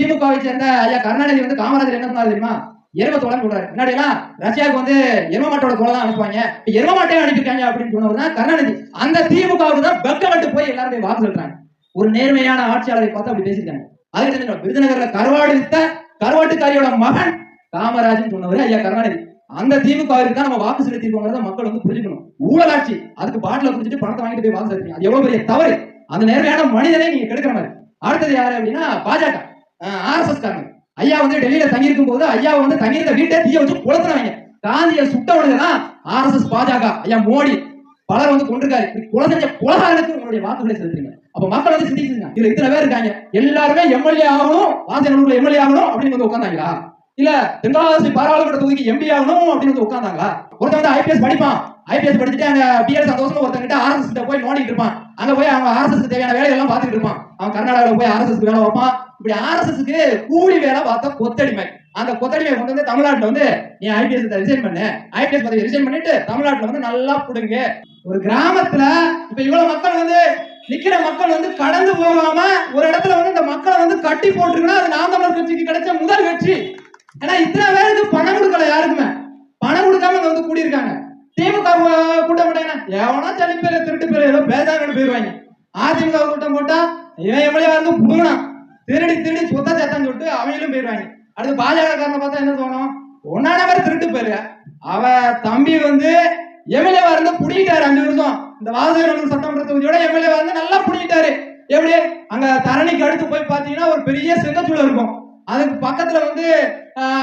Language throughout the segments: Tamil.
திமுகவை சேர்ந்த ஐயா கருணாநிதி வந்து காமராஜர் என்ன சொன்னாரு தெரியுமா? எரும தோழன் சொல்றாரு. முன்னாடி எல்லாம் ரஷ்யாவுக்கு வந்து எரும மாட்டோட தோலை தான் அனுப்புவாங்க. இப்ப எரும மாட்டையும் அப்படின்னு சொன்னவர் தான் கருணாநிதி. அந்த திமுகவுக்கு தான் வெக்கப்பட்டு போய் எல்லாரும் போய் வாக்கு சொல்றாங்க. ஒரு நேர்மையான ஆட்சியாளரை பார்த்து அப்படி பேசியிருக்காங்க. அதுக்கு விருதுநகர்ல கருவாடு வித்த கருவாட்டுக்காரியோட மகன் காமராஜன் சொன்னவர் ஐயா கருணாநிதி. அந்த திமுகவிற்கு தான் நம்ம வாக்கு செலுத்திருக்கோங்கிறத மக்கள் வந்து புரிஞ்சுக்கணும். ஊழலாட்சி. அதுக்கு பாட்டில குடிச்சிட்டு பணத்தை வாங்கிட்டு போய் வாக்கு செலுத்தீங்க. அது எவ்வளவு பெரிய தவறு. அந்த நேர்மையான மனிதனை நீங்க கெடுக்கிற மாதிரி. அடுத்தது யாரு அப்படின்னா பாஜக. ஆர்எஸ்எஸ் காரங்க. ஐயா வந்து டெல்லியில தங்கியிருக்கும் போது ஐயா வந்து தங்கியிருந்த வீட்டை தீய வச்சு குளத்துறாங்க. காந்தியை சுட்டவனுக்கு தான் ஆர்எஸ்எஸ் பாஜக ஐயா மோடி பலர் வந்து கொண்டிருக்காரு இப்படி கொலை செஞ்ச கொலகாரனுக்கு உங்களுடைய வாக்குகளை செலுத்துறீங்க. அப்ப மக்கள் வந்து சிந்திச்சுங்க இதுல இத்தனை பேர் இருக்காங்க. எல்லாருமே எம்எல்ஏ ஆகணும் வாசனூர்ல எம்எல்ஏ ஆகணும் அப்படின்னு வந்து உட்காந்தாங்களா இல்ல தென்காசி பாராளுமன்ற தொகுதிக்கு எம்பி ஆகணும் அப்படின்னு வந்து உட்காந்தாங்களா ஒருத்தன் வந்து ஐபிஎஸ் படிப்பான். ஐபிஎஸ் படிச்சுட்டு அங்க பிஎல் சந்தோஷம் ஒருத்தங்கிட்ட ஆர்எஸ்எஸ் போய் நோண்டிட்டு இருப்பான். அங்க போய் அவங்க ஆர்எஸ்எஸ் தேவையான வேலையெல்லாம் பார்த்துட்டு இருப்பான். அவன் கர்நாடகாவில் போய் ஆர்எஸ்எஸ் வேலை வைப்பான் இப்படி ஆர்எஸ்எஸ்க்கு கூலி வேலை பார்த்தா கொத்தடிமை. அந்த கொத்தடிமை கொண்டு வந்து தமிழ்நாட்டில் வந்து நீ ஐபிஎஸ் ரிசைன் பண்ணு. ஐபிஎஸ் பதவி ரிசைன் பண்ணிட்டு தமிழ்நாட்டில் வந்து நல்லா புடுங்க. ஒரு கிராமத்துல இப்ப இவ்வளவு மக்கள் வந்து நிக்கிற மக்கள் வந்து கடந்து போகாம ஒரு இடத்துல வந்து இந்த மக்களை வந்து கட்டி போட்டுருக்குன்னா அது நாம் தமிழர் கட்சிக்கு கிடைச்ச முதல் வெற்றி. ஏன்னா இத்தனை பேருக்கு பணம் கொடுக்கல யாருக்குமே. பணம் கொடுக்காம இங்க வந்து கூடியிருக்காங்க. திமுக கூட்டம் போட்டாங்கன்னா எவனா சனி பேர் திருட்டு பேர் ஏதோ பேசாங்கன்னு போயிருவாங்க அதிமுக கூட்டம் போட்டா இவன் எவ்வளவு வந்து புடுங்கினான். திருடி திருடி சொத்த சேத்தான்னு சொல்லிட்டு அவங்களும் போயிருவாங்க. அடுத்து பாஜகக்காரனை காரனை பார்த்தா என்ன தோணும்? ஒன்னான மாதிரி திருட்டு போயிரு அவ தம்பி வந்து எம்எல்ஏ இருந்து புடிக்கிட்டாரு அஞ்சு வருஷம். இந்த வாசகர் சட்டமன்ற தொகுதியோட எம்எல்ஏ வந்து நல்லா புடிக்கிட்டாரு எப்படி? அங்க தரணிக்கு அடுத்து போய் பாத்தீங்கன்னா ஒரு பெரிய செங்கச்சூளை இருக்கும். அதுக்கு பக்கத்துல வந்து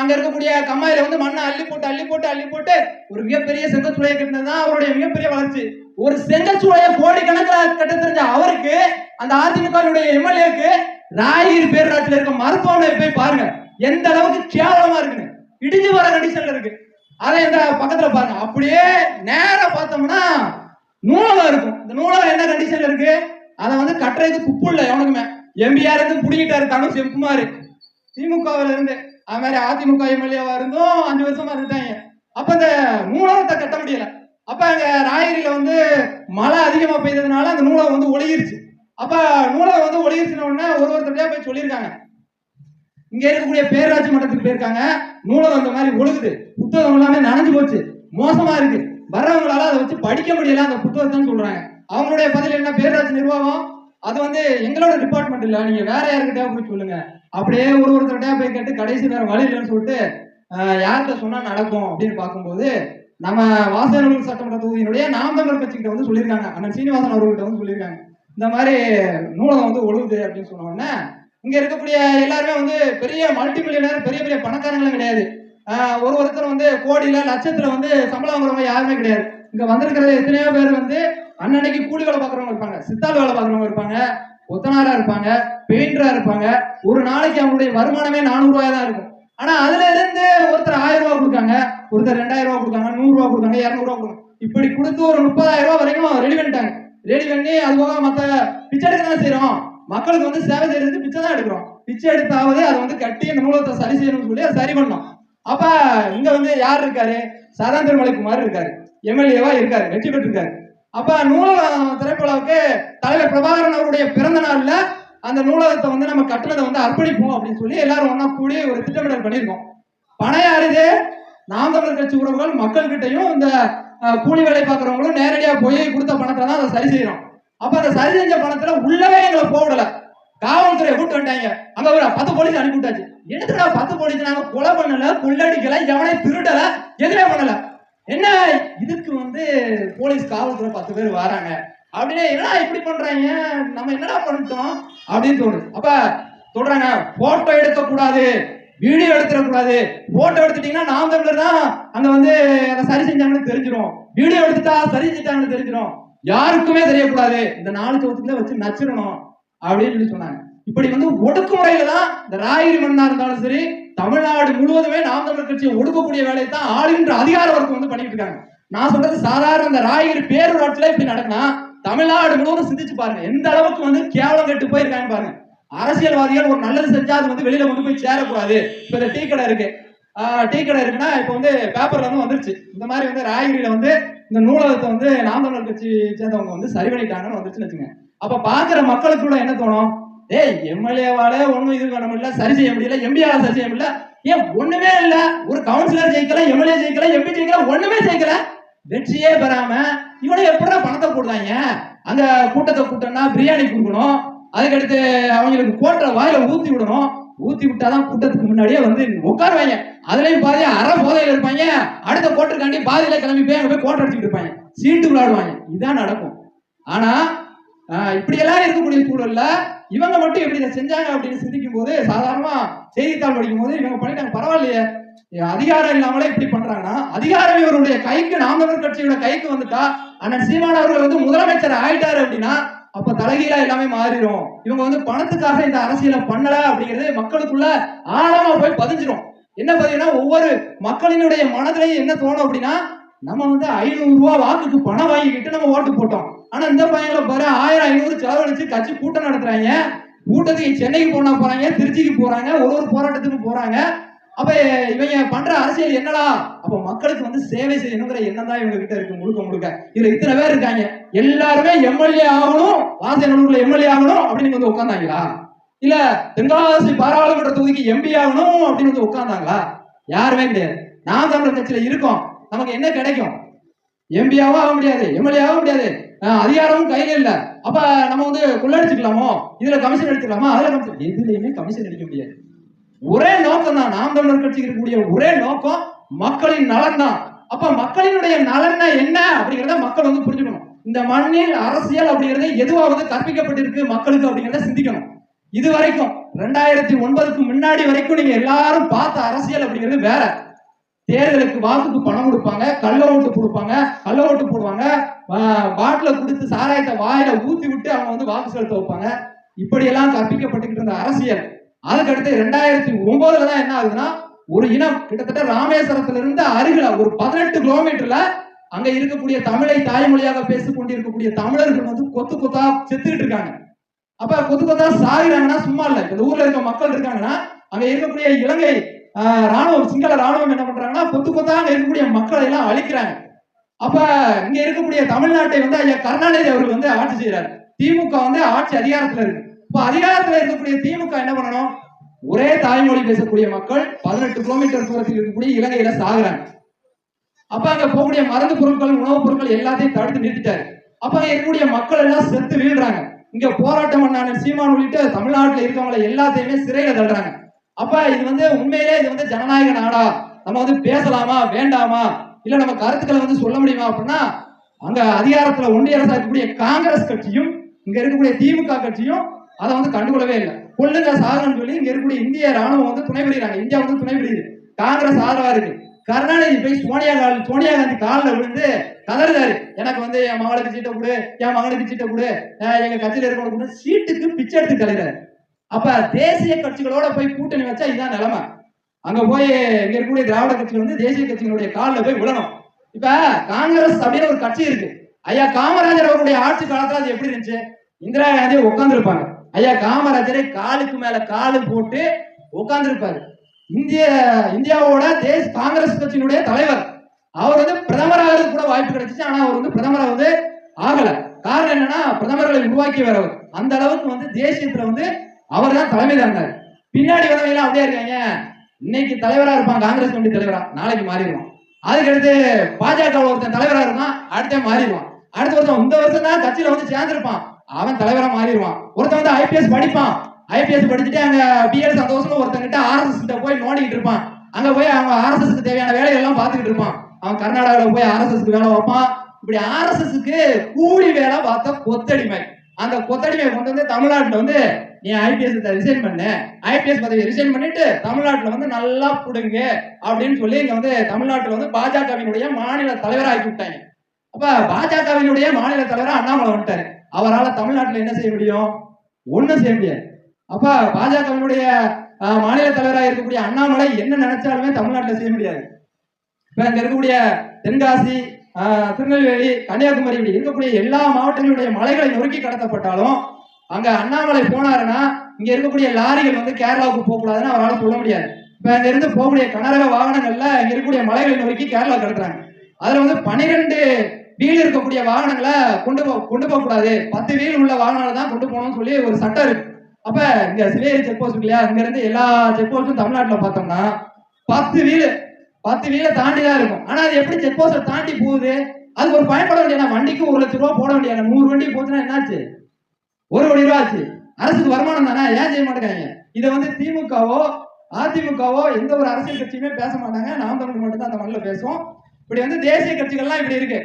அங்க இருக்கக்கூடிய கம்மாயில வந்து மண்ணை அள்ளி போட்டு அள்ளி போட்டு அள்ளி போட்டு ஒரு மிகப்பெரிய செங்கச்சூளையை கட்டினதுதான் அவருடைய மிகப்பெரிய வளர்ச்சி. ஒரு செங்கச்சூளையை கோடி கணக்கில் கட்ட தெரிஞ்ச அவருக்கு அந்த அதிமுகவுடைய எம்எல்ஏக்கு ராயகிரி பேரூராட்சியில் இருக்க மருத்துவமனை போய் பாருங்க. எந்த அளவுக்கு கேவலமா இருக்குன்னு. இடிஞ்சு வர கண்டிஷன்ல இருக்கு. அதை இந்த பக்கத்துல பாருங்க. அப்படியே நேரம் பார்த்தோம்னா நூலகம் இருக்கும். இந்த நூலகம் என்ன கண்டிஷன்ல இருக்கு? அதை வந்து கட்டுறதுக்கு குப்பு இல்லை எவனுக்குமே. எம்பிஆர் இருந்து புடிங்கிட்டாரு தனு செம்குமார் திமுகவில் இருந்து. அது மாதிரி அதிமுக எம்எல்ஏவா இருந்தும் அஞ்சு வருஷமா இருந்துட்டாங்க. அப்ப இந்த நூலகத்தை கட்ட முடியல. அப்ப அங்க ராயகிரியில வந்து மழை அதிகமா பெய்ததுனால அந்த நூலகம் வந்து ஒழுகிருச்சு. அப்ப நூலகம் வந்து ஒழுகிருச்சுன உடனே ஒரு ஒருத்தரையா போய் சொல்லியிருக்காங்க. இங்க இருக்கக்கூடிய பேராட்சி மன்றத்துக்கு போயிருக்காங்க. நூலகம் அந்த மாதிரி ஒழுகுது. புத்தகம் எல்லாமே நனைஞ்சு போச்சு. மோசமா இருக்கு. வர்றவங்களால அதை வச்சு படிக்க முடியல அந்த புத்தகத்தைன்னு சொல்றாங்க. அவங்களுடைய பதில் என்ன? பேராட்சி நிர்வாகம்? அது வந்து எங்களோட டிபார்ட்மெண்ட் இல்ல. நீங்க வேற யாருக்கிட்டயா போய் சொல்லுங்க. அப்படியே ஒரு ஒருத்தர்கிட்டயா போய் கேட்டு கடைசி வேற வழி இல்லைன்னு சொல்லிட்டு யார்கிட்ட சொன்னா நடக்கும் அப்படின்னு பார்க்கும்போது நம்ம வாசகர்கள் சட்டமன்ற தொகுதியினுடைய நாம் தமிழர் கட்சிகிட்ட வந்து சொல்லியிருக்காங்க. அண்ணன் சீனிவாசன் அவர்கள்ட்ட வந்து சொல்லியிருக்காங்க. இந்த மாதிரி நூலகம் வந்து ஒழுகுது அப்படின்னு சொன்ன உடனே இருக்கக்கூடிய எல்லாருமே வந்து பெரிய மல்டி மில்லியனர் பெரிய பெரிய பணக்காரங்களும் கிடையாது. ஒரு ஒருத்தர் வந்து கோடியில லட்சத்துல வந்து சம்பளம் வாங்குறவங்க யாருமே கிடையாது. இங்க வந்திருக்கிற எத்தனையோ பேர் வந்து அன்னன்னைக்கு கூலி வேலை பார்க்குறவங்க இருப்பாங்க சித்தாள் வேலை பார்க்குறவங்க இருப்பாங்க ஒத்தனாரா இருப்பாங்க பெயிண்டரா இருப்பாங்க. ஒரு நாளைக்கு அவங்களுடைய வருமானமே நானூறு ரூபாய் தான் இருக்கும். ஆனா அதுல இருந்து ஒருத்தர் ஆயிரம் ரூபாய் கொடுக்காங்க ஒருத்தர் ரெண்டாயிரம் ரூபாய் கொடுக்காங்க நூறு ரூபாய் கொடுக்காங்க இரநூறுவா கொடுக்காங்க இப்படி கொடுத்து ஒரு முப்பதாயிரம் ரூபாய் வரைக்கும் ரெடி பண்ணிட்டாங்க. ரெடி பண்ணி அது போக மத்த பிச்சை எடுக்க தான் செய்யறோம் மக்களுக்கு வந்து சேவை செய்யறது பிச்சை தான் எடுக்கிறோம். பிச்சை எடுத்தாவது அதை வந்து கட்டி இந்த நூலகத்தை சரி செய்யணும்னு சொல்லி அதை சரி பண்ணோம். அப்ப இங்க வந்து யார் இருக்காரு? சதா குமார் இருக்காரு. எம்எல்ஏவா இருக்காரு. வெற்றி பெற்றிருக்காரு. அப்ப நூலகம் திரைப்படாவுக்கு தலைவர் பிரபாகரன் அவருடைய பிறந்த நாள்ல அந்த நூலகத்தை வந்து நம்ம கட்டுனதை வந்து அர்ப்பணிப்போம் அப்படின்னு சொல்லி எல்லாரும் ஒன்னா கூடி ஒரு திட்டமிடல் பண்ணியிருக்கோம். பணம் நாம் தமிழர் கட்சி உறவுகள் மக்கள்கிட்டையும் இந்த கூலி வேலை பார்க்குறவங்களும் நேரடியாக போய் கொடுத்த பணத்தை தான் அதை சரி செய்யறோம். அப்போ அதை சரி செஞ்ச பணத்துல உள்ளவே எங்களை போடல காவல்துறை கூட்டு வந்துட்டாங்க. அங்க ஒரு பத்து போலீஸ் அனுப்பி விட்டாச்சு. என்னதுடா பத்து போலீஸ் நாங்க கொலை பண்ணல கொள்ளடிக்கல எவனை திருடல எதுவுமே பண்ணல. என்ன இதுக்கு வந்து போலீஸ் காவல்துறை பத்து பேர் வராங்க. அப்படின்னு என்னடா இப்படி பண்றாங்க? நம்ம என்னடா பண்ணிட்டோம்? அப்படின்னு தோணுது. அப்ப சொல்றாங்க போட்டோ எடுக்க கூடாது வீடியோ எடுத்துடக்கூடாது. போட்டோ எடுத்துட்டீங்கன்னா நாம் தமிழர் தான் அங்க வந்து அதை சரி செஞ்சாங்கன்னு தெரிஞ்சிடும் வீடியோ எடுத்துட்டா சரி செஞ்சாங்கன்னு தெரிஞ்சிடும் யாருக்குமே தெரியக்கூடாது. இந்த நாலு சவத்துக்குள்ள வச்சு நச்சிடணும் அப்படின்னு சொல்லி சொன்னாங்க. இப்படி வந்து ஒடுக்குமுறையில தான் இந்த ராயகிரி மன்னா இருந்தாலும் சரி தமிழ்நாடு முழுவதுமே நாம் தமிழர் கட்சியை ஒடுக்கக்கூடிய வேலையை தான் ஆளுகின்ற அதிகார வர்க்கம் வந்து பண்ணிட்டு இருக்காங்க. நான் சொல்றது சாதாரண அந்த ராயகிரி பேரூராட்சியில இப்படி நடக்கினா தமிழ்நாடு முழுவதும் சிந்திச்சு பாருங்க. எந்த அளவுக்கு வந்து கேவலம் கெட்டு போயிருக்காங்க பாருங்க. அரசியல்வாதிகள் ஒரு நல்லது செஞ்சா அது வந்து வெளியில கொண்டு போய் சேரக்கூடாது. இப்ப இந்த டீ கடை இருக்கு. டீ கடை இருக்குன்னா இப்ப வந்து பேப்பர்ல வந்து வந்துருச்சு. இந்த மாதிரி வந்து ராயகிரியில வந்து இந்த நூலகத்தை வந்து நாம் தமிழர் கட்சி சேர்ந்தவங்க வந்து சரி பண்ணிட்டாங்கன்னு வந்துருச்சுன்னு வச்சுங்க அப்ப பாக்குற மக்களுக்குள்ள என்ன தோணும்? டேய் எம்எல்ஏவால ஒண்ணும் இது பண்ண முடியல சரி செய்ய முடியல எம்பியால சரி செய்ய முடியல. ஏன் ஒண்ணுமே இல்ல. ஒரு கவுன்சிலர் ஜெயிக்கல எம்எல்ஏ ஜெயிக்கல எம்பி ஜெயிக்கல ஒண்ணுமே ஜெயிக்கல. வெற்றியே பெறாம இவனை எப்படா பணத்தை போடுறாங்க? அந்த கூட்டத்தை கூட்டம்னா பிரியாணி கொடுக்கணும். அதுக்கடுத்து அவங்களுக்கு கோட்டை வாயில ஊத்தி விடணும். ஊத்தி விட்டாதான் கூட்டத்துக்கு முன்னாடியே வந்து உட்காருவாங்க. அதுலயும் பாதி அரை போதையில இருப்பாங்க. அடுத்த கோட்டருக்காண்டி பாதியில கிளம்பி போய் அங்க போய் கோட்டை அடிச்சுட்டு இருப்பாங்க. சீட்டு விளையாடுவாங்க. இதுதான் நடக்கும். ஆனா இப்படி இப்படியெல்லாம் இருக்கக்கூடிய சூழல்ல இவங்க மட்டும் எப்படி இதை செஞ்சாங்க அப்படின்னு சிந்திக்கும் போது சாதாரணமா செய்தித்தாள் படிக்கும் போது இவங்க பண்ணிட்டாங்க. பரவாயில்லையே. அதிகாரம் இல்லாமலே இப்படி பண்றாங்கன்னா அதிகாரம் இவருடைய கைக்கு நாம் கட்சியோட கைக்கு வந்துட்டா அண்ணன் சீமான் அவர்கள் வந்து முதலமைச்சர் ஆயிட்டாரு அப்படின்னா அப்ப தலைகீழா எல்லாமே மாறிடும் இவங்க வந்து பணத்துக்காக இந்த அரசியலை பண்ணல அப்படிங்கிறது மக்களுக்குள்ள ஆழமா போய் பதிஞ்சிரும். என்ன பதினா ஒவ்வொரு மக்களினுடைய மனதிலையும் என்ன தோணும் அப்படின்னா நம்ம வந்து ஐநூறு ரூபாய் வாக்குக்கு பணம் வாங்கிக்கிட்டு நம்ம ஓட்டு போட்டோம். ஆனா இந்த பையங்களை பாரு ஆயிரம் ஐநூறு செலவழிச்சு கட்சி கூட்டம் நடத்துறாங்க. கூட்டத்துக்கு சென்னைக்கு போனா போறாங்க திருச்சிக்கு போறாங்க ஒரு ஒரு போராட்டத்துக்கு போறாங்க. அப்ப இவங்க பண்ற அரசியல் என்னடா? அப்ப மக்களுக்கு வந்து சேவை செய்யணுங்கிற எண்ணம் தான் இவங்க கிட்ட இருக்கு முழுக்க முழுக்க. இதுல இத்தனை பேர் இருக்காங்க. எல்லாருமே எம்எல்ஏ ஆகணும் வாசனூர்ல எம்எல்ஏ ஆகணும் அப்படின்னு வந்து உட்காந்தாங்களா இல்ல தென்காசி பாராளுமன்ற தொகுதிக்கு எம்பி ஆகணும் அப்படின்னு வந்து உட்கார்ந்தாங்களா? யாருமே கிடையாது. நாம் தமிழர் கட்சியில இருக்கோம். நமக்கு என்ன கிடைக்கும்? எம்பியாவும் ஆக முடியாது எம்எல்ஏ ஆக முடியாது. அதிகாரமும் கையில இல்ல. அப்ப நம்ம வந்து கொள்ளடிச்சுக்கலாமோ இதுல கமிஷன் எடுத்துக்கலாமா அதுல கமிஷன் எதுலயுமே கமிஷன் அடிக்க முடியாது. ஒரே நோக்கம் தான் நாம் தமிழர் கட்சிக்கு இருக்கக்கூடிய ஒரே நோக்கம் மக்களின் நலன் தான் அப்ப மக்களினுடைய நலன் என்ன அப்படிங்கிறத மக்கள் வந்து புரிஞ்சுக்கணும். இந்த மண்ணில் அரசியல் அப்படிங்கறது எதுவாவது கற்பிக்கப்பட்டிருக்கு மக்களுக்கு அப்படிங்கறத சிந்திக்கணும். இது வரைக்கும் ரெண்டாயிரத்தி ஒன்பதுக்கு முன்னாடி வரைக்கும் நீங்க எல்லாரும் பார்த்த அரசியல் அப்படிங்கிறது வேற. தேர்தலுக்கு வாக்குக்கு பணம் கொடுப்பாங்க கள்ள ஓட்டு கொடுப்பாங்க கள்ள ஓட்டு போடுவாங்க. பாட்டில கொடுத்து சாராயத்தை வாயில ஊத்தி விட்டு அவங்க வந்து வாக்கு செலுத்த வைப்பாங்க. இப்படியெல்லாம் கற்பிக்கப்பட்டுக்கிட்டு இருந்த அரசியல். அதுக்கடுத்து ரெண்டாயிரத்தி ஒன்பதுல தான் என்ன ஆகுதுன்னா ஒரு இனம் கிட்டத்தட்ட ராமேஸ்வரத்துல இருந்து அருகில ஒரு பதினெட்டு கிலோமீட்டர்ல அங்க இருக்கக்கூடிய தமிழை தாய்மொழியாக பேசிக் கொண்டிருக்கக்கூடிய தமிழர்கள் வந்து கொத்து கொத்தா செத்துக்கிட்டு இருக்காங்க. அப்ப கொத்து கொத்தா சாகுறாங்கன்னா சும்மா இல்ல. இந்த ஊர்ல இருக்க மக்கள் இருக்காங்கன்னா அங்க இருக்கக்கூடிய இலங்கை ராணுவம் சிங்கள ராணுவம் என்ன பண்றாங்கன்னா கொத்து கொத்தா அங்க இருக்கக்கூடிய மக்களை எல்லாம் அழிக்கிறாங்க. அப்ப இங்க இருக்கக்கூடிய தமிழ்நாட்டை வந்து ஐயா கருணாநிதி அவர்கள் வந்து ஆட்சி செய்யறாரு திமுக வந்து ஆட்சி அதிகாரத்துல இருக்கு. இப்ப அதிகாரத்துல இருக்கக்கூடிய திமுக என்ன பண்ணணும்? ஒரே தாய்மொழி பேசக்கூடிய மக்கள் பதினெட்டு கிலோமீட்டர் தூரத்தில் இருக்கக்கூடிய இலங்கையில சாகுறாங்க. அப்ப அங்க போகக்கூடிய மருந்து பொருட்கள் உணவுப் பொருட்கள் எல்லாத்தையும் தடுத்து நிறுத்திட்டாரு. அப்ப அங்க இருக்கக்கூடிய மக்கள் எல்லாம் செத்து வீழ்றாங்க. இங்க போராட்டம் பண்ணான சீமான் உள்ளிட்ட தமிழ்நாட்டுல இருக்கவங்களை எல்லாத்தையுமே சிறையில தள்ளுறாங்க. அப்ப இது வந்து உண்மையிலே இது வந்து ஜனநாயக நாடா? நம்ம வந்து பேசலாமா வேண்டாமா? இல்ல நம்ம கருத்துக்களை வந்து சொல்ல முடியுமா அப்படின்னா அங்க அதிகாரத்துல ஒன்றிய அரசா இருக்கக்கூடிய காங்கிரஸ் கட்சியும் இங்க இருக்கக்கூடிய திமுக கட்சியும் அதை வந்து கண்டுகொள்ளவே இல்லை. கொள்ளுங்க சாகன்னு சொல்லி இங்க இருக்கக்கூடிய இந்திய ராணுவம் வந்து துணை புரியுறாங்க இந்தியா வந்து துணை புரியுது காங்கிரஸ் ஆதரவா இருக்கு. கருணாநிதி போய் சோனியா கால் சோனியா காந்தி காலில் விழுந்து கதறுதாரு எனக்கு வந்து என் மகளுக்கு சீட்டை கொடு என் மகனுக்கு சீட்டை கொடு எங்க கட்சியில இருக்கணும் சீட்டுக்கு பிச்சை எடுத்து கலைறாரு அப்ப தேசிய கட்சிகளோட போய் கூட்டணி வச்சா இதுதான் நிலைமை. அங்க போய் இங்க இருக்கக்கூடிய திராவிட கட்சிகள் வந்து தேசிய கட்சிகளுடைய காலில் போய் விழணும். இப்ப காங்கிரஸ் அப்படின்னு ஒரு கட்சி இருக்கு. ஐயா காமராஜர் அவருடைய ஆட்சி காலத்துல அது எப்படி இருந்துச்சு? இந்திரா காந்தி உட்கார்ந்துருப்பாங்க. ஐயா காமராஜரை காலுக்கு மேல காலு போட்டு உட்கார்ந்துருப்பாரு இந்திய இந்தியாவோட தேச காங்கிரஸ் கட்சியினுடைய தலைவர். அவர் வந்து பிரதமராக கூட வாய்ப்பு கிடைச்சிச்சு ஆனா அவர் வந்து பிரதமராக வந்து ஆகல. காரணம் என்னன்னா பிரதமர்களை உருவாக்கி வரவர் அந்த அளவுக்கு வந்து தேசியத்துல வந்து அவர் தான் தலைமை தாங்கினார். பின்னாடி வரவங்க அப்படியே இருக்காங்க. இன்னைக்கு தலைவரா இருப்பான் காங்கிரஸ் கமிட்டி தலைவரா நாளைக்கு மாறிடுவான். அதுக்கடுத்து பாஜக ஒருத்தன் தலைவரா இருப்பான் அடுத்த மாறிடுவான். அடுத்த ஒருத்தன் இந்த வருஷம் தான் கட்சியில வந்து சேர்ந்திருப்பான். அவன் தலைவரா மாறிடுவான். ஒருத்தன் வந்து ஐபிஎஸ் படிப்பான். ஐபிஎஸ் படிச்சுட்டு அங்க பிஎல் சந்தோஷமா ஒருத்தங்கிட்ட ஆர்எஸ்எஸ் கிட்ட போய் நோண்டிக்கிட்டு இருப்பான். அங்க போய் அவங்க ஆர்எஸ்எஸ்க்கு தேவையான வேலைகள் எல்லாம் பார்த்துக்கிட்டு இருப்பான். அவன் கர்நாடகாவில் போய் ஆர்எஸ்எஸ்க்கு வேலை வைப்பான் இப்படி ஆர்எஸ்எஸ்க்கு கூலி வேலை பார்த்த கொத்தடிமை. அந்த கொத்தடிமையை கொண்டு வந்து தமிழ்நாட்டுல வந்து நீ ஐபிஎஸ் ரிசைன் பண்ணு. ஐபிஎஸ் பதவியை ரிசைன் பண்ணிட்டு தமிழ்நாட்டுல வந்து நல்லா புடுங்க அப்படின்னு சொல்லி இங்க வந்து தமிழ்நாட்டுல வந்து பாஜகவினுடைய மாநில தலைவராக ஆக்கி விட்டாங்க. அப்ப பாஜகவினுடைய மாநில தலைவர் அண்ணாமலை வந்துட்டாரு. அவரால் தமிழ்நாட்டில் என்ன செய்ய முடியும்? ஒன்றும் செய்ய முடியாது. அப்ப பாஜகவினுடைய மாநில தலைவராக இருக்கக்கூடிய அண்ணாமலை என்ன நினைச்சாலுமே தமிழ்நாட்டில் செய்ய முடியாது. இப்ப இங்க இருக்கக்கூடிய தென்காசி திருநெல்வேலி கன்னியாகுமரி இப்படி இருக்கக்கூடிய எல்லா மாவட்டங்களுடைய மலைகளை நொறுக்கி கடத்தப்பட்டாலும் அங்க அண்ணாமலை போனாருன்னா இங்க இருக்கக்கூடிய லாரிகள் வந்து கேரளாவுக்கு போகக்கூடாதுன்னு அவரால் சொல்ல முடியாது. இப்ப அங்க இருந்து போகக்கூடிய கனரக வாகனங்கள்ல இங்க இருக்கக்கூடிய மலைகளை நொறுக்கி கேரளா கடத்துறாங்க. அதுல வந்து பனிரெண்டு வீல் இருக்கக்கூடிய வாகனங்களை கொண்டு போ கொண்டு போகக்கூடாது. பத்து வீல் உள்ள வாகனங்களை தான் கொண்டு போகணும்னு சொல்லி ஒரு சட்டம் இருக்கு. அப்ப இந்த சிவேரி செக் போஸ்ட் இல்லையா இங்க இருந்து எல்லா செக் போஸ்டும் தமிழ்நாட்டில் பார்த்தோம்னா பத்து வீல் பத்து வீலை தாண்டி தான் இருக்கும். ஆனா அது எப்படி செக் போஸ்டை தாண்டி போகுது? அதுக்கு ஒரு பயன்பட வேண்டிய வண்டிக்கு ஒரு லட்ச ரூபா போட வேண்டிய நூறு வண்டி போச்சுன்னா என்னாச்சு? ஒரு கோடி ரூபா ஆச்சு. அரசுக்கு வருமானம் தானே? ஏன் செய்ய மாட்டேங்காங்க இதை வந்து திமுகவோ அதிமுகவோ எந்த ஒரு அரசியல் கட்சியுமே பேச மாட்டாங்க. நாம் தமிழ் மட்டும்தான் அந்த மண்ணில் பேசுவோம். இப்படி வந்து தேசிய கட்சிகள்லாம் இப்படி இருக்கு.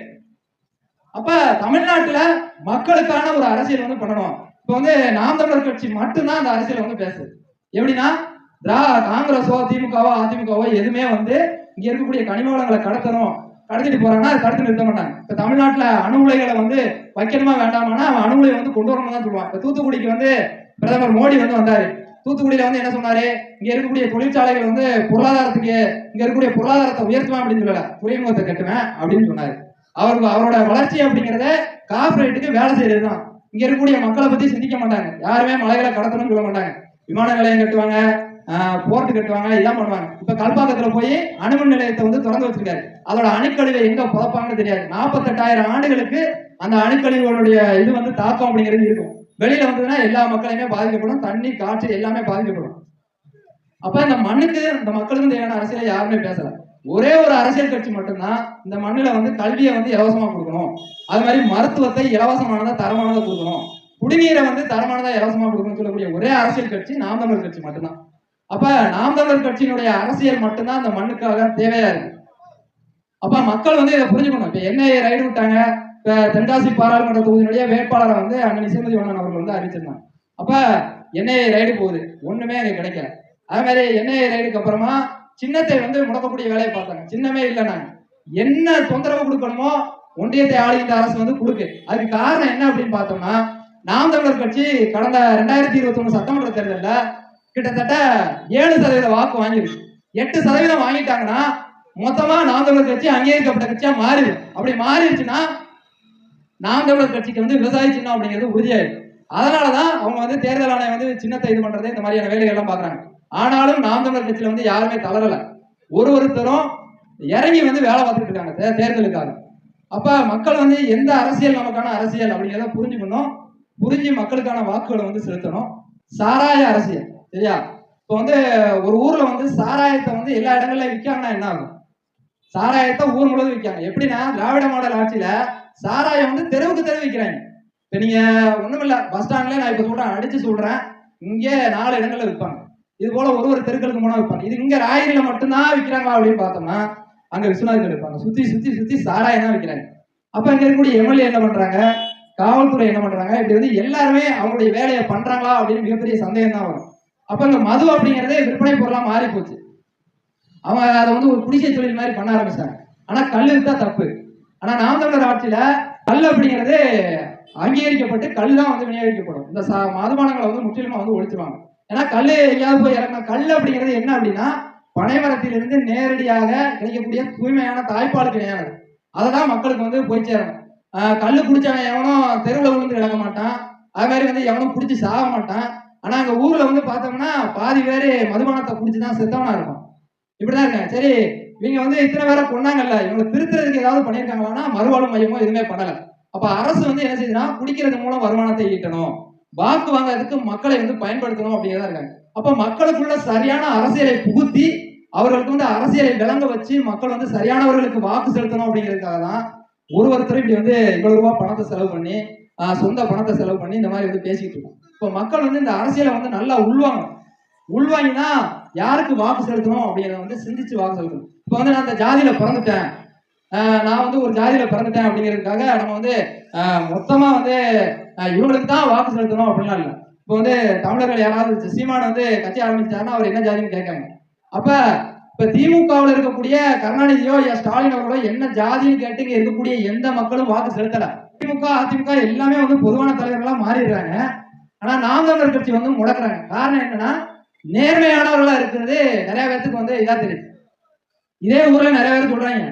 அப்ப தமிழ்நாட்டுல மக்களுக்கான ஒரு அரசியல் வந்து பண்ணணும். இப்ப வந்து நாம் தமிழர் கட்சி மட்டும்தான் அந்த அரசியலை வந்து பேசுது. எப்படின்னா திரா காங்கிரஸோ திமுகவோ அதிமுகவோ எதுவுமே வந்து இங்க இருக்கக்கூடிய கனிம வளங்களை கடத்தணும். கடத்திட்டு போறாங்கன்னா தடுத்து நிறுத்த மாட்டாங்க. இப்ப தமிழ்நாட்டுல அணு உலைகளை வந்து வைக்கணுமா வேண்டாமானா அவன் அணு உலையை வந்து கொண்டு வரணும் தான் சொல்லுவான். இப்ப தூத்துக்குடிக்கு வந்து பிரதமர் மோடி வந்து வந்தாரு. தூத்துக்குடியில வந்து என்ன சொன்னாரு? இங்க இருக்கக்கூடிய தொழிற்சாலைகள் வந்து பொருளாதாரத்துக்கு இங்க இருக்கக்கூடிய பொருளாதாரத்தை உயர்த்துவேன் அப்படின்னு சொல்லல. துறைமுகத்தை கட்டுவேன் அப்படின்னு சொன்னாரு. அவர்கள் அவரோட வளர்ச்சி அப்படிங்கறத கார்பரேட்டுக்கு வேலை செய்யறது தான் இங்க இருக்கக்கூடிய மக்களை பத்தி சிந்திக்க மாட்டாங்க. யாருமே மலைகளை கடத்தணும்னு சொல்ல மாட்டாங்க. விமான நிலையம் கட்டுவாங்க போர்ட் கட்டுவாங்க இதெல்லாம் பண்ணுவாங்க. இப்ப கல்பாக்கத்துல போய் அணுமின் நிலையத்தை வந்து திறந்து வச்சிருக்காரு. அதோட அணுக்கழிவை எங்க புதப்பாங்கன்னு தெரியாது. நாற்பத்தெட்டாயிரம் ஆண்டுகளுக்கு அந்த அணுக்கழிவுடைய இது வந்து தாக்கம் அப்படிங்கிறது இருக்கும். வெளியில வந்ததுன்னா எல்லா மக்களையுமே பாதிக்கப்படும். தண்ணி காற்று எல்லாமே பாதிக்கப்படும். அப்ப இந்த மண்ணுக்கு இந்த மக்களுக்கு தேவையான அரசியலை யாருமே பேசல. ஒரே ஒரு அரசியல் கட்சி மட்டும்தான் இந்த மண்ணில் வந்து கல்வியை வந்து இலவசமா கொடுக்கணும். அது மாதிரி மருத்துவத்தை இலவசமானதா தரமானதா கொடுக்கணும். குடிநீரை வந்து தரமானதா இலவசமா கொடுக்கணும்னு சொல்லக்கூடிய ஒரே அரசியல் கட்சி நாம் தமிழர் கட்சி மட்டும்தான். அப்ப நாம் தமிழர் கட்சியினுடைய அரசியல் மட்டும்தான் அந்த மண்ணுக்காக தேவையா இருக்கு. அப்ப மக்கள் வந்து இதை புரிஞ்சுக்கணும். இப்ப என்ன ரைடு விட்டாங்க? இப்ப தென்காசி பாராளுமன்ற தொகுதியினுடைய வேட்பாளரை வந்து அண்ணன் இசைமதி வண்ணன் அவர்கள் வந்து அறிவிச்சிருந்தாங்க. அப்ப என்ஐஏ ரைடு போகுது? ஒண்ணுமே எனக்கு கிடைக்கல. அதே மாதிரி என்ஐஏ ரைடுக்கு அப்புறமா சின்னத்தை வந்து முடக்கக்கூடிய வேலையை பார்த்தாங்க. சின்னமே இல்லை நாங்க என்ன தொந்தரவு கொடுக்கணுமோ ஒன்றியத்தை ஆளுகின்ற அரசு வந்து கொடுக்கு. அதுக்கு காரணம் என்ன அப்படின்னு பார்த்தோம்னா நாம் தமிழர் கட்சி கடந்த ரெண்டாயிரத்தி இருபத்தி ஒன்று சட்டமன்ற தேர்தலில் கிட்டத்தட்ட ஏழு சதவீத வாக்கு வாங்கிருக்கு. எட்டு சதவீதம் வாங்கிட்டாங்கன்னா மொத்தமா நாம் தமிழர் கட்சி அங்கீகரிக்கப்பட்ட கட்சியா மாறிடு அப்படி மாறிடுச்சுன்னா நாம் தமிழர் கட்சிக்கு வந்து விவசாய சின்னம் அப்படிங்கிறது உறுதியாயிடும். அதனாலதான் அவங்க வந்து தேர்தல் ஆணையம் வந்து சின்னத்தை இது பண்றது இந்த மாதிரியான வேலைகள் எல்லாம் பாக்குறாங்க ஆனாலும் நாம் தமிழர் கட்சியில வந்து யாருமே தளரல. ஒரு ஒருத்தரும் இறங்கி வந்து வேலை பார்த்துட்டு இருக்காங்க தேர்தலுக்காக. அப்ப மக்கள் வந்து எந்த அரசியல் நமக்கான அரசியல் அப்படிங்கிறத புரிஞ்சுக்கணும். புரிஞ்சு மக்களுக்கான வாக்குகளை வந்து செலுத்தணும். சாராய அரசியல் சரியா? இப்போ வந்து ஒரு ஊர்ல வந்து சாராயத்தை வந்து எல்லா இடங்கள்ல விற்காங்கன்னா என்ன ஆகும்? சாராயத்தை ஊர் முழுவதும் விற்காங்க எப்படின்னா திராவிட மாடல் ஆட்சியில சாராயம் வந்து தெருவுக்கு தெரு விற்கிறாங்க. இப்ப நீங்க ஒண்ணுமில்ல பஸ் ஸ்டாண்ட்ல நான் இப்ப சொல்றேன் அடிச்சு சொல்றேன் இங்கே நாலு இடங்கள்ல விற்பாங்க. இது போல ஒரு ஒரு தெருக்களுக்கு போனா விற்பாங்க இது இங்க ராயரில மட்டும்தான் விற்கிறாங்களா அப்படின்னு பார்த்தோம்னா அங்க விஸ்வநாதர்கள் இருப்பாங்க. சுத்தி சுத்தி சுத்தி சாராயம் தான் விற்கிறாங்க அப்ப இங்க இருக்கக்கூடிய எம்எல்ஏ என்ன பண்றாங்க? காவல்துறை என்ன பண்றாங்க? இப்படி வந்து எல்லாருமே அவங்களுடைய வேலையை பண்றாங்களா அப்படின்னு மிகப்பெரிய சந்தேகம் தான் வரும். அப்ப இந்த மது அப்படிங்கறதே விற்பனை பொருளா மாறி போச்சு அவங்க அதை வந்து ஒரு குடிசை தொழில் மாதிரி பண்ண ஆரம்பிச்சாங்க. ஆனா கல் வித்தா தப்பு. ஆனா நாம் தமிழர் ஆட்சியில கல் அப்படிங்கிறது அங்கீகரிக்கப்பட்டு கல் தான் வந்து விநியோகிக்கப்படும். இந்த மதுபானங்களை வந்து முற்றிலுமா வந்து ஒழிச்சிருவாங்க. ஏன்னா கல் எங்கேயாவது போய் இறங்கணும் கல் அப்படிங்கிறது என்ன அப்படின்னா பனைமரத்திலிருந்து நேரடியாக கிடைக்கக்கூடிய தூய்மையான தாய்ப்பால் கிடையாது அதை தான் மக்களுக்கு வந்து போய் சேரணும். கல் குடிச்சவன் எவனும் தெருவில் விழுந்து கிடக்க மாட்டான். அது மாதிரி வந்து எவனும் குடிச்சு சாக மாட்டான். ஆனா அங்க ஊர்ல வந்து பார்த்தோம்னா பாதி பேர் மதுபானத்தை குடிச்சு தான் செத்தவனா இருக்கும் இப்படிதான் இருக்காங்க சரி இவங்க வந்து இத்தனை பேரை கொண்டாங்கல்ல இவங்க திருத்துறதுக்கு ஏதாவது பண்ணியிருக்காங்களான்னா மறுவாழ்வு மையமோ எதுவுமே பண்ணல. அப்ப அரசு வந்து என்ன செய்யுதுன்னா குடிக்கிறது மூலம் வருமானத்தை ஈட்டணும். வாக்கு வாங்குறதுக்கு மக்களை வந்து பயன்படுத்தணும் அப்படிங்கிறதா இருக்காங்க. அப்ப மக்களுக்குள்ள சரியான அரசியலை புகுத்தி அவர்களுக்கு வந்து அரசியலை விளங்க வச்சு மக்கள் வந்து சரியானவர்களுக்கு வாக்கு செலுத்தணும் அப்படிங்கிறதுக்காக தான் ஒரு ஒருத்தரும் இப்படி வந்து இவ்வளவு ரூபாய் பணத்தை செலவு பண்ணி சொந்த பணத்தை செலவு பண்ணி இந்த மாதிரி வந்து பேசிக்கிட்டு இருக்கோம் இப்போ மக்கள் வந்து இந்த அரசியலை வந்து நல்லா உள்வாங்கணும். உள்வாங்கினா யாருக்கு வாக்கு செலுத்தணும் அப்படிங்கிறத வந்து சிந்திச்சு வாக்கு செலுத்தணும். இப்போ வந்து நான் அந்த ஜாதியில பிறந்துட்டேன். நான் வந்து ஒரு ஜாதியில பிறந்துட்டேன் அப்படிங்கிறதுக்காக நம்ம வந்து மொத்தமா வந்து இவங்களுக்கு தான் வாக்கு செலுத்தணும் அப்படின்லாம் இல்லை. இப்போ வந்து தமிழர்கள் யாராவது சீமான் வந்து கட்சி ஆரம்பிச்சாருன்னா அவர் என்ன ஜாதின்னு கேட்காங்க அப்ப இப்ப திமுகவில் இருக்கக்கூடிய கருணாநிதியோ இல்ல ஸ்டாலின் அவர்களோ என்ன ஜாதின்னு கேட்டு இங்க இருக்கக்கூடிய எந்த மக்களும் வாக்கு செலுத்தல. திமுக அதிமுக எல்லாமே வந்து பொதுவான தலைவர்களா மாறிடுறாங்க. ஆனா நாம் கட்சி வந்து முடக்கிறாங்க. காரணம் என்னன்னா நேர்மையானவர்களா இருக்கிறது நிறைய பேர்த்துக்கு வந்து இதா தெரியுது. இதே ஊர்ல நிறைய பேர் சொல்றாங்க.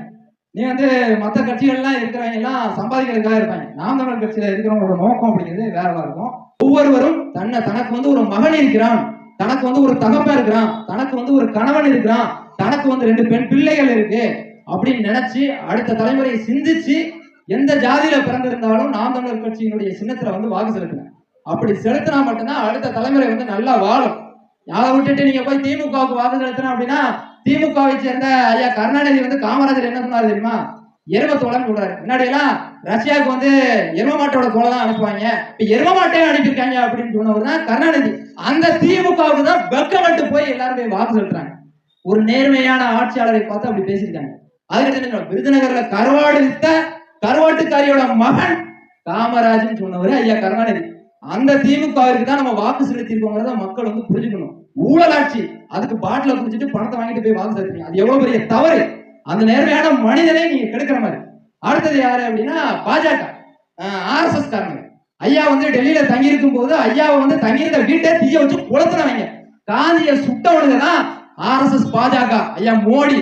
நீ வந்து மற்ற கட்சிகள்லாம் இருக்கிறவங்க எல்லாம் சம்பாதிக்கிறதுக்காக இருப்பாங்க. நாம் தமிழர் கட்சியில இருக்கிறவங்களோட நோக்கம் அப்படிங்கிறது வேறவா இருக்கும். ஒவ்வொருவரும் தன்னை தனக்கு வந்து ஒரு மகன் இருக்கிறான். தனக்கு வந்து ஒரு தகப்பா இருக்கிறான். தனக்கு வந்து ஒரு கணவன் இருக்கிறான். தனக்கு வந்து ரெண்டு பெண் பிள்ளைகள் இருக்கு அப்படின்னு நினைச்சு அடுத்த தலைமுறையை சிந்திச்சு எந்த ஜாதியில பிறந்திருந்தாலும் நாம் தமிழர் கட்சியினுடைய சின்னத்துல வந்து வாக்கு செலுத்துங்க. அப்படி செலுத்தினா மட்டும்தான் அடுத்த தலைமுறை வந்து நல்லா வாழும். யாரை விட்டுட்டு நீங்க போய் திமுகவுக்கு வாக்கு செலுத்தினா அப்படின்னா திமுகவை சேர்ந்த ஐயா கருணாநிதி வந்து காமராஜர் என்ன சொன்னார் தெரியுமா? எரும தோழன் சொல்றாரு. முன்னாடி எல்லாம் ரஷ்யாவுக்கு வந்து எரும மாட்டோட தோலை தான் அனுப்புவாங்க. இப்ப எரும மாட்டையும் அனுப்பியிருக்காங்க அப்படின்னு சொன்னவர் தான் கருணாநிதி. அந்த திமுகவுக்கு தான் வெக்கப்பட்டு போய் எல்லாரும் போய் வாக்கு செலுத்துறாங்க. ஒரு நேர்மையான ஆட்சியாளரை பார்த்து அப்படி பேசியிருக்காங்க. அதுக்கு விருதுநகர்ல கருவாடு வித்த கருவாட்டுக்காரியோட மகன் காமராஜன் சொன்னவர் ஐயா கருணாநிதி. அந்த திமுகவிற்கு தான் நம்ம வாக்கு செலுத்திருக்கோங்கிறத மக்கள் வந்து புரிஞ்சுக்கணும். ஊழலாட்சி. அதுக்கு பாட்டில குடிச்சிட்டு பணத்தை வாங்கிட்டு போய் வாக்கு செலுத்துறீங்க அது எவ்வளவு பெரிய தவறு. அந்த நேர்மையான மனிதனை நீங்க கெடுக்கிற மாதிரி. அடுத்தது யாரு அப்படின்னா பாஜக. ஆர்எஸ்எஸ் காரங்க ஐயா வந்து டெல்லியில தங்கி இருக்கும் போது ஐயாவை வந்து தங்கியிருந்த வீட்டை தீய வச்சு கொளுத்துனவங்க. காந்திய சுட்டவனுங்க தான் ஆர்எஸ்எஸ் பாஜக ஐயா மோடி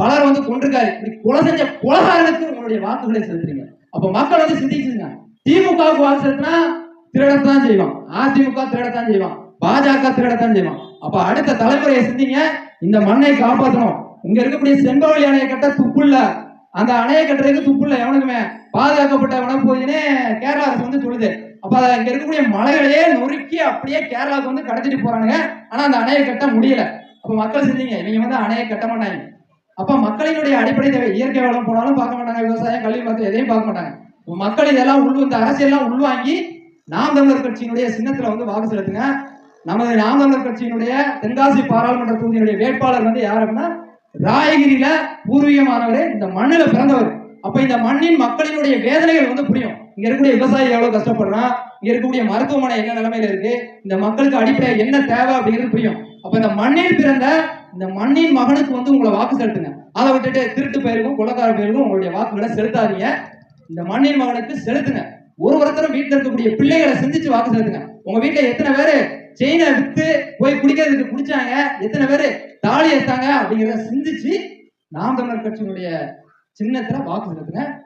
பலர் வந்து கொண்டிருக்காரு இப்படி கொலை செஞ்ச கொலகாரனுக்கு உங்களுடைய வாக்குகளை செலுத்துறீங்க. அப்ப மக்கள் வந்து சிந்திச்சுங்க திமுகவுக்கு வாக்கு செலுத்தினா திருடத்தான் செய்வான். அதிமுக திருடத்தான் செய்வான். பாஜக திருடத்தான் செய்வோம் அப்ப அடுத்த தலைமுறையை சிந்திங்க இந்த மண்ணை காப்பாற்றணும் இங்க இருக்கக்கூடிய செம்பவழி அணையை கட்ட துப்புள்ள அந்த அணையை கட்டுறதுக்கு துப்புள்ள எவனுக்குமே? பாதுகாக்கப்பட்ட வனப்பகுதினே கேரளா அரசு வந்து சொல்லுது. அப்ப அதை இங்க இருக்கக்கூடிய மலைகளையே நொறுக்கி அப்படியே கேரளாவுக்கு வந்து கடத்திட்டு போறானுங்க. ஆனா அந்த அணையை கட்ட முடியல. அப்ப மக்கள் செஞ்சீங்க நீங்க வந்து அணையை கட்ட மாட்டாங்க. அப்ப மக்களினுடைய அடிப்படை தேவை இயற்கை வளம் போனாலும் பார்க்க மாட்டாங்க விவசாயம் கல்வி பார்த்து எதையும் பார்க்க மாட்டாங்க. மக்கள் இதெல்லாம் உள் இந்த அரசியல்லாம் உள்வாங்கி நாம் தமிழர் கட்சியினுடைய சின்னத்துல வந்து வாக்கு செலுத்துங்க. நமது நாம் தமிழர் கட்சியினுடைய தென்காசி பாராளுமன்ற தொகுதியினுடைய வேட்பாளர் வந்து யார் அப்படின்னா ராயகிரியில பூர்வீகமானவர் இந்த மண்ணில பிறந்தவர். அப்ப இந்த மண்ணின் மக்களினுடைய வேதனைகள் வந்து புரியும். இங்க இருக்கக்கூடிய விவசாயி எவ்வளவு கஷ்டப்படுறான் இங்க இருக்கக்கூடிய மருத்துவமனை என்ன நிலைமையில இருக்கு இந்த மக்களுக்கு அடிப்படை என்ன தேவை அப்படிங்கிறது புரியும். அப்ப இந்த மண்ணில் பிறந்த இந்த மண்ணின் மகனுக்கு வந்து உங்களை வாக்கு செலுத்துங்க. அதை விட்டுட்டு திருட்டு பயிருக்கும் குலக்கார பயிருக்கும் உங்களுடைய வாக்குகளை செலுத்தாதீங்க. இந்த மண்ணின் மகனுக்கு செலுத்துங்க. ஒரு ஒருத்தரும் வீட்டில் இருக்கக்கூடிய பிள்ளைகளை சிந்திச்சு வாக்கு செலுத்துங்க. உங்க வீட்டுல எத்தனை பேரு செயினை வித்து போய் குடிக்கிறதுக்கு குடிச்சாங்க. எத்தனை பேரு? தாலி எடுத்தாங்க. அப்படிங்கிறத சிந்திச்சு நாம் தமிழர் கட்சியினுடைய சின்னத்துல வாக்கு செலுத்துங்க.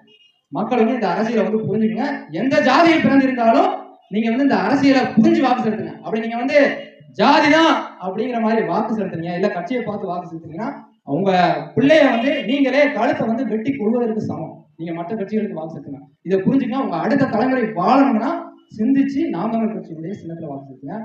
மக்கள் வந்து இந்த அரசியலை வந்து புரிஞ்சுக்கங்க. எந்த ஜாதியில் பிறந்திருந்தாலும் நீங்க வந்து இந்த அரசியலை புரிஞ்சு வாக்கு செலுத்துங்க. அப்படி நீங்க வந்து ஜாதி தான் அப்படிங்கிற மாதிரி வாக்கு செலுத்துறீங்க. இல்ல கட்சியை பார்த்து வாக்கு செலுத்துறீங்கன்னா உங்க பிள்ளைய வந்து நீங்களே கழுத்தை வந்து வெட்டி கொள்வதற்கு சமம். நீங்க மற்ற கட்சிகளுக்கு வாக்கு செலுத்துங்க. இதை புரிஞ்சுக்கங்க. உங்க அடுத்த தலைமுறை வாழணும்னா சிந்திச்சு நாம் தமிழ் கட்சியினுடைய சின்னத்துல வாக்கு செலுத்துங்க.